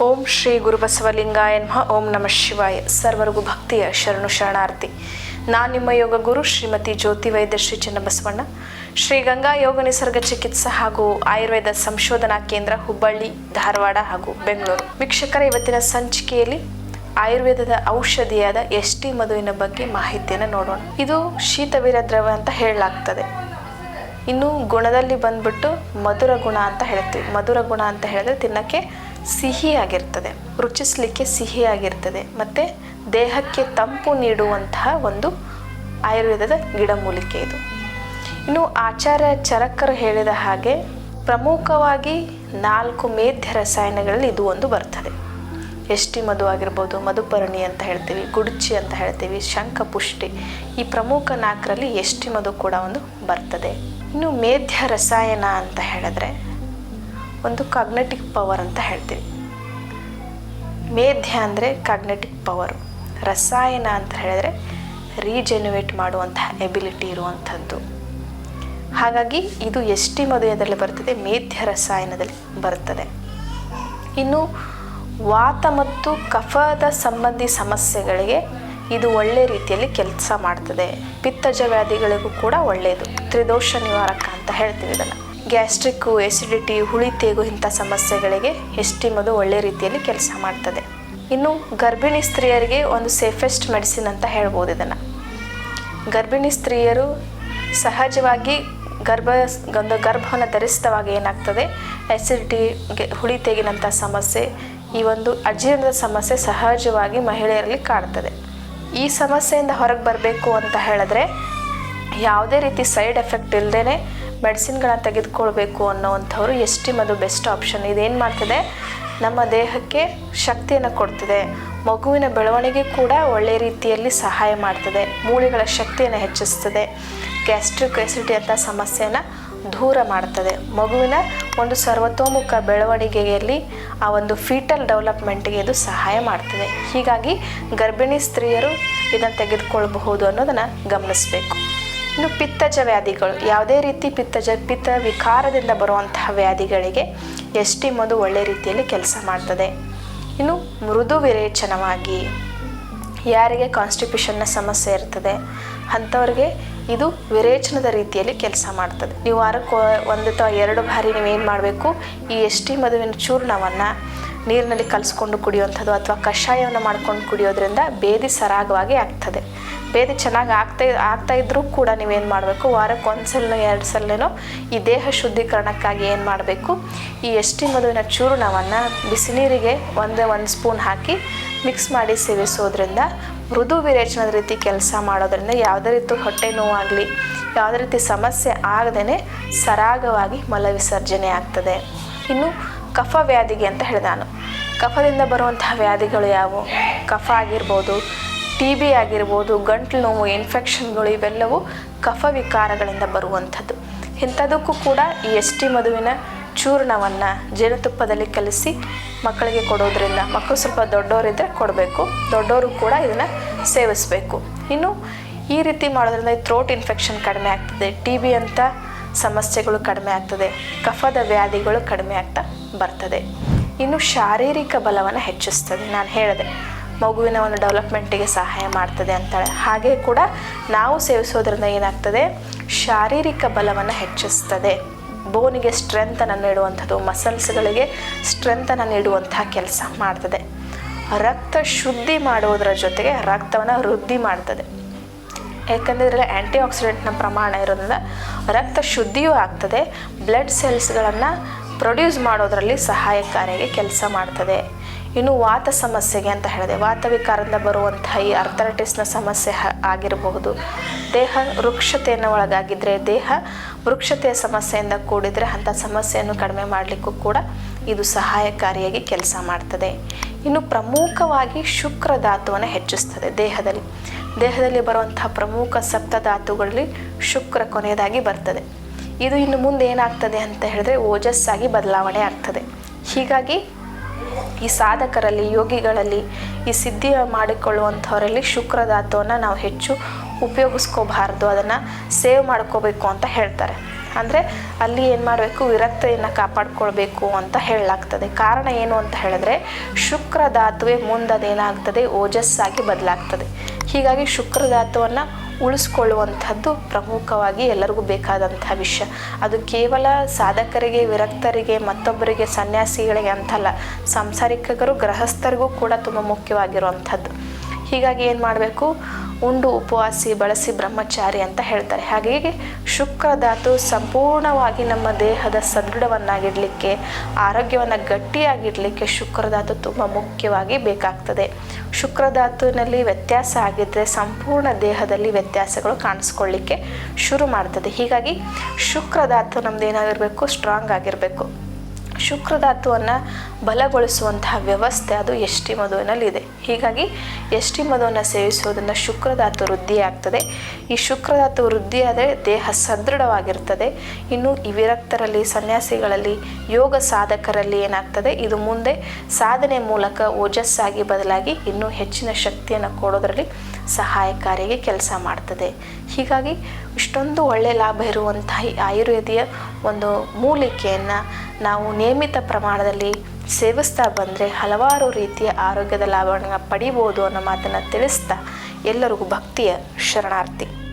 ಓಂ ಶ್ರೀ ಗುರುಬಸವಲಿಂಗಾಯ ನಮಃ. ಓಂ ನಮಃ ಶಿವಾಯ. ಸರ್ವರಿಗೂ ಭಕ್ತಿಯ ಶರಣು ಶರಣಾರ್ಥಿ. ನಾನು ನಿಮ್ಮ ಯೋಗ ಗುರು ಶ್ರೀಮತಿ ಜ್ಯೋತಿ ವೈದ್ಯ ಶ್ರೀ ಚನ್ನಬಸವಣ್ಣ. ಶ್ರೀ ಗಂಗಾ ಯೋಗ ನಿಸರ್ಗ ಚಿಕಿತ್ಸಾ ಹಾಗೂ ಆಯುರ್ವೇದ ಸಂಶೋಧನಾ ಕೇಂದ್ರ ಹುಬ್ಬಳ್ಳಿ, ಧಾರವಾಡ ಹಾಗೂ ಬೆಂಗಳೂರು. ವೀಕ್ಷಕರ, ಇವತ್ತಿನ ಸಂಚಿಕೆಯಲ್ಲಿ ಆಯುರ್ವೇದದ ಔಷಧಿಯಾದ ಎಸ್ ಟಿ ಮಧುವಿನ ಬಗ್ಗೆ ಮಾಹಿತಿಯನ್ನು ನೋಡೋಣ. ಇದು ಶೀತವೀರ ದ್ರವ ಅಂತ ಹೇಳಲಾಗ್ತದೆ. ಇನ್ನು ಗುಣದಲ್ಲಿ ಬಂದ್ಬಿಟ್ಟು ಮಧುರ ಗುಣ ಅಂತ ಹೇಳ್ತೀವಿ. ಮಧುರ ಗುಣ ಅಂತ ಹೇಳಿದ್ರೆ ತಿನ್ನಕ್ಕೆ ಸಿಹಿಯಾಗಿರ್ತದೆ. ರುಚಿಸಲಿಕ್ಕೆ ಸಿಹಿಯಾಗಿರ್ತದೆ. ಮತ್ತು ದೇಹಕ್ಕೆ ತಂಪು ನೀಡುವಂತಹ ಒಂದು ಆಯುರ್ವೇದದ ಗಿಡಮೂಲಿಕೆ ಇದು. ಇನ್ನು ಆಚಾರ್ಯ ಚರಕರು ಹೇಳಿದ ಹಾಗೆ ಪ್ರಮುಖವಾಗಿ ನಾಲ್ಕು ಮೇಧ್ಯ ರಸಾಯನಗಳಲ್ಲಿ ಇದು ಒಂದು ಬರ್ತದೆ. ಎಷ್ಟಿ ಮಧು ಆಗಿರ್ಬೋದು, ಮಧುಪರ್ಣಿ ಅಂತ ಹೇಳ್ತೀವಿ, ಗುಡ್ಚಿ ಅಂತ ಹೇಳ್ತೀವಿ, ಶಂಖಪುಷ್ಟಿ. ಈ ಪ್ರಮುಖ ನಾಲ್ಕರಲ್ಲಿ ಎಷ್ಟಿ ಮಧು ಕೂಡ ಒಂದು ಬರ್ತದೆ. ಇನ್ನು ಮೇಧ್ಯ ರಸಾಯನ ಅಂತ ಹೇಳಿದ್ರೆ ಒಂದು ಕಾಗ್ನೆಟಿಕ್ ಪವರ್ ಅಂತ ಹೇಳ್ತೀವಿ. ಮೇಧ್ಯ ಅಂದರೆ ಕಾಗ್ನೆಟಿಕ್ ಪವರು ರಸಾಯನ ಅಂತ ಹೇಳಿದ್ರೆ ರೀಜೆನ್ಯುವೇಟ್ ಮಾಡುವಂತಹ ಎಬಿಲಿಟಿ ಇರುವಂಥದ್ದು. ಹಾಗಾಗಿ ಇದು ಎಷ್ಟಿ ಮದುವೆಯಲ್ಲಿ ಬರ್ತದೆ? ಮೇಧ್ಯ ರಸಾಯನದಲ್ಲಿ ಬರ್ತದೆ. ಇನ್ನು ವಾತ ಮತ್ತು ಕಫದ ಸಂಬಂಧಿ ಸಮಸ್ಯೆಗಳಿಗೆ ಇದು ಒಳ್ಳೆ ರೀತಿಯಲ್ಲಿ ಕೆಲಸ ಮಾಡ್ತದೆ. ಪಿತ್ತಜ ವ್ಯಾಧಿಗಳಿಗೂ ಕೂಡ ಒಳ್ಳೆಯದು ತ್ರಿದೋಷ ನಿವಾರಕ ಅಂತ ಹೇಳ್ತೀವಿ ಇದನ್ನು. ಗ್ಯಾಸ್ಟ್ರಿಕ್ಕು ಎಸಿಡಿಟಿ ಹುಳಿ ತೇಗು ಇಂಥ ಸಮಸ್ಯೆಗಳಿಗೆ ಎಸ್ಟಿಮ್ ಅದು ಒಳ್ಳೆ ರೀತಿಯಲ್ಲಿ ಕೆಲಸ ಮಾಡ್ತದೆ. ಇನ್ನು ಗರ್ಭಿಣಿ ಸ್ತ್ರೀಯರಿಗೆ ಒಂದು ಸೇಫೆಸ್ಟ್ ಮೆಡಿಸಿನ್ ಅಂತ ಹೇಳ್ಬೋದು ಇದನ್ನು. ಗರ್ಭಿಣಿ ಸ್ತ್ರೀಯರು ಸಹಜವಾಗಿ ಗರ್ಭ, ಒಂದು ಗರ್ಭವನ್ನು ಧರಿಸಿದವಾಗ ಏನಾಗ್ತದೆ? ಎಸಿಡಿಟಿ ಹುಳಿ ತೆಗಿನಂಥ ಸಮಸ್ಯೆ, ಈ ಒಂದು ಅಜೀರ್ಣದ ಸಮಸ್ಯೆ ಸಹಜವಾಗಿ ಮಹಿಳೆಯರಲ್ಲಿ ಕಾಡ್ತದೆ ಈ ಸಮಸ್ಯೆಯಿಂದ ಹೊರಗೆ ಬರಬೇಕು ಅಂತ ಹೇಳಿದ್ರೆ, ಯಾವುದೇ ರೀತಿ ಸೈಡ್ ಎಫೆಕ್ಟ್ ಇಲ್ಲದೇ ಮೆಡಿಸಿನ್ಗಳನ್ನ ತೆಗೆದುಕೊಳ್ಬೇಕು ಅನ್ನೋವಂಥವ್ರು ಎಷ್ಟಿ ಮದು ಬೆಸ್ಟ್ ಆಪ್ಷನ್. ಇದೇನು ಮಾಡ್ತದೆ? ನಮ್ಮ ದೇಹಕ್ಕೆ ಶಕ್ತಿಯನ್ನು ಕೊಡ್ತದೆ. ಮಗುವಿನ ಬೆಳವಣಿಗೆ ಕೂಡ ಒಳ್ಳೆ ರೀತಿಯಲ್ಲಿ ಸಹಾಯ ಮಾಡ್ತದೆ. ಮೂಳೆಗಳ ಶಕ್ತಿಯನ್ನು ಹೆಚ್ಚಿಸ್ತದೆ. ಗ್ಯಾಸ್ಟ್ರಿಕ್ ಎಸಿಡಿಟಿ ಅಂತ ಸಮಸ್ಯೆಯನ್ನು ದೂರ ಮಾಡ್ತದೆ. ಮಗುವಿನ ಒಂದು ಸರ್ವತೋಮುಖ ಬೆಳವಣಿಗೆಯಲ್ಲಿ ಆ ಒಂದು ಫೀಟಲ್ ಡೆವಲಪ್ಮೆಂಟ್ಗೆ ಇದು ಸಹಾಯ ಮಾಡ್ತದೆ. ಹೀಗಾಗಿ ಗರ್ಭಿಣಿ ಸ್ತ್ರೀಯರು ಇದನ್ನು ತೆಗೆದುಕೊಳ್ಬಹುದು ಅನ್ನೋದನ್ನು ಗಮನಿಸಬೇಕು. ಇನ್ನು ಪಿತ್ತಜ ವ್ಯಾಧಿಗಳು. ಯಾವುದೇ ರೀತಿ ಪಿತ್ತಜ, ಪಿತ್ತ ವಿಕಾರದಿಂದ ಬರುವಂತಹ ವ್ಯಾಧಿಗಳಿಗೆ ಎಸ್ ಟಿ ಮಧು ಒಳ್ಳೆ ರೀತಿಯಲ್ಲಿ ಕೆಲಸ ಮಾಡ್ತದೆ. ಇನ್ನು ಮೃದು ವಿರೇಚನವಾಗಿ ಯಾರಿಗೆ ಕಾನ್ಸ್ಟಿಪ್ಯೂಷನ್ನ ಸಮಸ್ಯೆ ಇರ್ತದೆ, ಅಂಥವ್ರಿಗೆ ಇದು ವಿರೇಚನದ ರೀತಿಯಲ್ಲಿ ಕೆಲಸ ಮಾಡ್ತದೆ. ನೀವು ವಾರಕ್ಕೆ, ಒಂದು ಅಥವಾ ಎರಡು ಬಾರಿ ನೀವೇನು ಮಾಡಬೇಕು? ಈ ಎಸ್ ಟಿ ಮದುವಿನ ಚೂರ್ಣವನ್ನು ನೀರಿನಲ್ಲಿ ಕಲಿಸ್ಕೊಂಡು ಕುಡಿಯುವಂಥದ್ದು ಅಥವಾ ಕಷಾಯವನ್ನು ಮಾಡ್ಕೊಂಡು ಕುಡಿಯೋದ್ರಿಂದ ಬೇದಿ ಸರಾಗವಾಗಿ ಆಗ್ತದೆ. ಬೇದಿ ಚೆನ್ನಾಗಿ ಆಗ್ತಾ ಆಗ್ತಾ ಇದ್ದರೂ ಕೂಡ ನೀವೇನು ಮಾಡಬೇಕು ವಾರಕ್ಕೆ ಒಂದು ಸಲ ಎರಡು ಸಲನೋ ಈ ದೇಹ ಶುದ್ಧೀಕರಣಕ್ಕಾಗಿ ಏನು ಮಾಡಬೇಕು, ಈ ಎಷ್ಟಿ ಮಧುವಿನ ಚೂರ್ಣವನ್ನು ಬಿಸಿ ನೀರಿಗೆ ಒಂದೇ ಒಂದು ಸ್ಪೂನ್ ಹಾಕಿ ಮಿಕ್ಸ್ ಮಾಡಿ ಸೇವಿಸೋದ್ರಿಂದ ಮೃದು ವಿರೇಚನದ ರೀತಿ ಕೆಲಸ ಮಾಡೋದ್ರಿಂದ ಯಾವುದೇ ರೀತಿ ಹೊಟ್ಟೆ ನೋವಾಗಲಿ, ಯಾವುದೇ ರೀತಿ ಸಮಸ್ಯೆ ಆಗದೇ ಸರಾಗವಾಗಿ ಮಲವಿಸರ್ಜನೆ ಆಗ್ತದೆ. ಇನ್ನು ಕಫ ವ್ಯಾಧಿಗೆ ಅಂತ ಹೇಳಿದೆ ನಾನು. ಕಫದಿಂದ ಬರುವಂತಹ ವ್ಯಾಧಿಗಳು ಯಾವುವು ಕಫ ಆಗಿರ್ಬೋದು ಟಿ ಬಿ ಆಗಿರ್ಬೋದು, ಗಂಟಲು ನೋವು ಇನ್ಫೆಕ್ಷನ್ಗಳು ಇವೆಲ್ಲವೂ ಕಫ ವಿಕಾರಗಳಿಂದ ಬರುವಂಥದ್ದು. ಇಂಥದಕ್ಕೂ ಕೂಡ ಈ ಎಸ್ ಟಿ ಮದುವಿನ ಚೂರ್ಣವನ್ನು ಜೇನುತುಪ್ಪದಲ್ಲಿ ಕಲಿಸಿ ಮಕ್ಕಳಿಗೆ ಕೊಡೋದ್ರಿಂದ, ಮಕ್ಕಳು ಸ್ವಲ್ಪ ದೊಡ್ಡವರಿದ್ದರೆ ಕೊಡಬೇಕು. ದೊಡ್ಡವರು ಕೂಡ ಇದನ್ನು ಸೇವಿಸಬೇಕು. ಇನ್ನು ಈ ರೀತಿ ಮಾಡೋದ್ರಿಂದ ಈ ಥ್ರೋಟ್ ಇನ್ಫೆಕ್ಷನ್ ಕಡಿಮೆ ಆಗ್ತದೆ ಟಿ ಬಿ ಅಂತ ಸಮಸ್ಯೆಗಳು ಕಡಿಮೆ ಆಗ್ತದೆ, ಕಫದ ವ್ಯಾಧಿಗಳು ಕಡಿಮೆ ಆಗ್ತಾ ಬರ್ತದೆ. ಇನ್ನು ಶಾರೀರಿಕ ಬಲವನ್ನು ಹೆಚ್ಚಿಸ್ತದೆ, ನಾನು ಹೇಳಿದೆ. ಮಗುವಿನ ಒಂದು ಡೆವಲಪ್ಮೆಂಟಿಗೆ ಸಹಾಯ ಮಾಡ್ತದೆ ಅಂತಾಳೆ. ಹಾಗೆ ಕೂಡ ನಾವು ಸೇವಿಸೋದ್ರಿಂದ ಏನಾಗ್ತದೆ? ಶಾರೀರಿಕ ಬಲವನ್ನು ಹೆಚ್ಚಿಸ್ತದೆ. ಬೋನಿಗೆ ಸ್ಟ್ರೆಂತನ್ನು ನೀಡುವಂಥದ್ದು ಮಸಲ್ಸ್ಗಳಿಗೆ ಸ್ಟ್ರೆಂತನ್ನು ನೀಡುವಂತಹ ಕೆಲಸ ಮಾಡ್ತದೆ. ರಕ್ತ ಶುದ್ಧಿ ಮಾಡುವುದರ ಜೊತೆಗೆ ರಕ್ತವನ್ನು ವೃದ್ಧಿ ಮಾಡ್ತದೆ. ಯಾಕಂದರೆ ಇದರಲ್ಲಿ ಆ್ಯಂಟಿ ಆಕ್ಸಿಡೆಂಟ್ನ ಪ್ರಮಾಣ ಇರೋದ್ರಿಂದ ರಕ್ತ ಶುದ್ಧಿಯೂ ಆಗ್ತದೆ. ಬ್ಲಡ್ ಸೆಲ್ಸ್ಗಳನ್ನು ಪ್ರೊಡ್ಯೂಸ್ ಮಾಡೋದರಲ್ಲಿ ಸಹಾಯಕಾರಿಯಾಗಿ ಕೆಲಸ ಮಾಡ್ತದೆ. ಇನ್ನು ವಾತ ಸಮಸ್ಯೆಗೆ ಅಂತ ಹೇಳಿದೆ. ವಾತ ವಿಕಾರದಿಂದ ಬರುವಂತಹ ಈ ಅರ್ಥರೈಟಿಸ್ನ ಸಮಸ್ಯೆ ಆಗಿರಬಹುದು. ದೇಹ ವೃಕ್ಷತೆಯನ್ನು ಒಳಗಾಗಿದ್ದರೆ ದೇಹ ವೃಕ್ಷತೆಯ ಸಮಸ್ಯೆಯಿಂದ ಕೂಡಿದರೆ ಅಂಥ ಸಮಸ್ಯೆಯನ್ನು ಕಡಿಮೆ ಮಾಡಲಿಕ್ಕೂ ಕೂಡ ಇದು ಸಹಾಯಕಾರಿಯಾಗಿ ಕೆಲಸ ಮಾಡ್ತದೆ. ಇನ್ನು ಪ್ರಮುಖವಾಗಿ ಶುಕ್ರ ಧಾತುವನ್ನು ಹೆಚ್ಚಿಸ್ತದೆ ದೇಹದಲ್ಲಿ. ದೇಹದಲ್ಲಿ ಬರುವಂತಹ ಪ್ರಮುಖ ಸಪ್ತ ಧಾತುಗಳಲ್ಲಿ ಶುಕ್ರ ಕೊನೆಯದಾಗಿ ಬರ್ತದೆ. ಇದು ಇನ್ನು ಮುಂದೆ ಏನಾಗ್ತದೆ ಅಂತ ಹೇಳಿದ್ರೆ ಓಜಸ್ಸಾಗಿ ಬದಲಾವಣೆ ಆಗ್ತದೆ. ಹೀಗಾಗಿ ಈ ಸಾಧಕರಲ್ಲಿ, ಯೋಗಿಗಳಲ್ಲಿ ಈ ಸಿದ್ಧಿ ಮಾಡಿಕೊಳ್ಳುವಂಥವರಲ್ಲಿ ಶುಕ್ರ ಧಾತುವನ್ನು ನಾವು ಹೆಚ್ಚು ಉಪಯೋಗಿಸ್ಕೋಬಾರ್ದು. ಅದನ್ನು ಸೇವ್ ಮಾಡ್ಕೋಬೇಕು ಅಂತ ಹೇಳ್ತಾರೆ. ಅಂದರೆ ಅಲ್ಲಿ ಏನು ಮಾಡಬೇಕು? ವಿರಕ್ತೆಯನ್ನು ಕಾಪಾಡ್ಕೊಳ್ಬೇಕು ಅಂತ ಹೇಳಲಾಗ್ತದೆ. ಕಾರಣ ಏನು ಅಂತ ಹೇಳಿದ್ರೆ, ಶುಕ್ರ ಧಾತುವೆ ಮುಂದದೇನಾಗ್ತದೆ? ಓಜಸ್ಸಾಗಿ ಬದಲಾಗ್ತದೆ. ಹೀಗಾಗಿ ಶುಕ್ರ ಧಾತುವನ್ನು ಉಳಿಸ್ಕೊಳ್ಳುವಂಥದ್ದು ಪ್ರಮುಖವಾಗಿ ಎಲ್ಲರಿಗೂ ಬೇಕಾದಂಥ ವಿಷಯ. ಅದು ಕೇವಲ ಸಾಧಕರಿಗೆ, ವಿರಕ್ತರಿಗೆ, ಮತ್ತೊಬ್ಬರಿಗೆ, ಸನ್ಯಾಸಿಗಳಿಗೆ ಅಂತಲ್ಲ, ಸಾಂಸಾರಿಕರು, ಗೃಹಸ್ಥರಿಗೂ ಕೂಡ ತುಂಬ ಮುಖ್ಯವಾಗಿರುವಂಥದ್ದು. ಹೀಗಾಗಿ ಏನು ಮಾಡಬೇಕು? ಉಂಡು ಉಪವಾಸಿ ಬಳಸಿ ಬ್ರಹ್ಮಚಾರಿ ಅಂತ ಹೇಳ್ತಾರೆ. ಹಾಗಾಗಿ ಶುಕ್ರ ಧಾತು ಸಂಪೂರ್ಣವಾಗಿ ನಮ್ಮ ದೇಹದ ಸದೃಢವನ್ನಾಗಿಡಲಿಕ್ಕೆ, ಆರೋಗ್ಯವನ್ನು ಗಟ್ಟಿಯಾಗಿಡಲಿಕ್ಕೆ ಶುಕ್ರ ಧಾತು ತುಂಬ ಮುಖ್ಯವಾಗಿ ಬೇಕಾಗ್ತದೆ. ಶುಕ್ರ ಧಾತುವಿನಲ್ಲಿ ವ್ಯತ್ಯಾಸ ಆಗಿದ್ದರೆ ಸಂಪೂರ್ಣ ದೇಹದಲ್ಲಿ ವ್ಯತ್ಯಾಸಗಳು ಕಾಣಿಸ್ಕೊಳ್ಳಿಕ್ಕೆ ಶುರು ಮಾಡ್ತದೆ. ಹೀಗಾಗಿ ಶುಕ್ರ ಧಾತು ನಮ್ದು ಸ್ಟ್ರಾಂಗ್ ಆಗಿರಬೇಕು. ಶುಕ್ರಧಾತುವನ್ನು ಬಲಗೊಳಿಸುವಂತಹ ವ್ಯವಸ್ಥೆ ಅದು ಎಷ್ಟಿ ಮಧುವಿನಲ್ಲಿದೆ ಹೀಗಾಗಿ ಎಷ್ಟಿ ಮಧುವನ್ನು ಸೇವಿಸುವುದರಿಂದ ಶುಕ್ರಧಾತು ವೃದ್ಧಿಯಾಗ್ತದೆ. ಈ ಶುಕ್ರಧಾತು ವೃದ್ಧಿಯಾದರೆ ದೇಹ ಸದೃಢವಾಗಿರ್ತದೆ. ಇನ್ನು ಈ ವಿರಕ್ತರಲ್ಲಿ, ಸನ್ಯಾಸಿಗಳಲ್ಲಿ, ಯೋಗ ಸಾಧಕರಲ್ಲಿ ಏನಾಗ್ತದೆ? ಇದು ಮುಂದೆ ಸಾಧನೆ ಮೂಲಕ ಓಜಸ್ಸಾಗಿ ಬದಲಾಗಿ ಇನ್ನೂ ಹೆಚ್ಚಿನ ಶಕ್ತಿಯನ್ನು ಕೊಡೋದರಲ್ಲಿ ಸಹಾಯಕಾರಿಗೆ ಕೆಲಸ ಮಾಡ್ತದೆ. ಹೀಗಾಗಿ ಇಷ್ಟೊಂದು ಒಳ್ಳೆಯ ಲಾಭ ಇರುವಂತಹ ಈ ಆಯುರ್ವೇದಿಯ ಒಂದು ಮೂಲಿಕೆಯನ್ನು ನಾವು ನಿಯಮಿತ ಪ್ರಮಾಣದಲ್ಲಿ ಸೇವಿಸ್ತಾ ಬಂದರೆ ಹಲವಾರು ರೀತಿಯ ಆರೋಗ್ಯದ ಲಾಭವನ್ನು ಪಡಿಬೋದು ಅನ್ನೋ ಮಾತನ್ನು ತಿಳಿಸ್ತಾ ಎಲ್ಲರಿಗೂ ಭಕ್ತಿಯ ಶರಣಾರ್ಥಿ.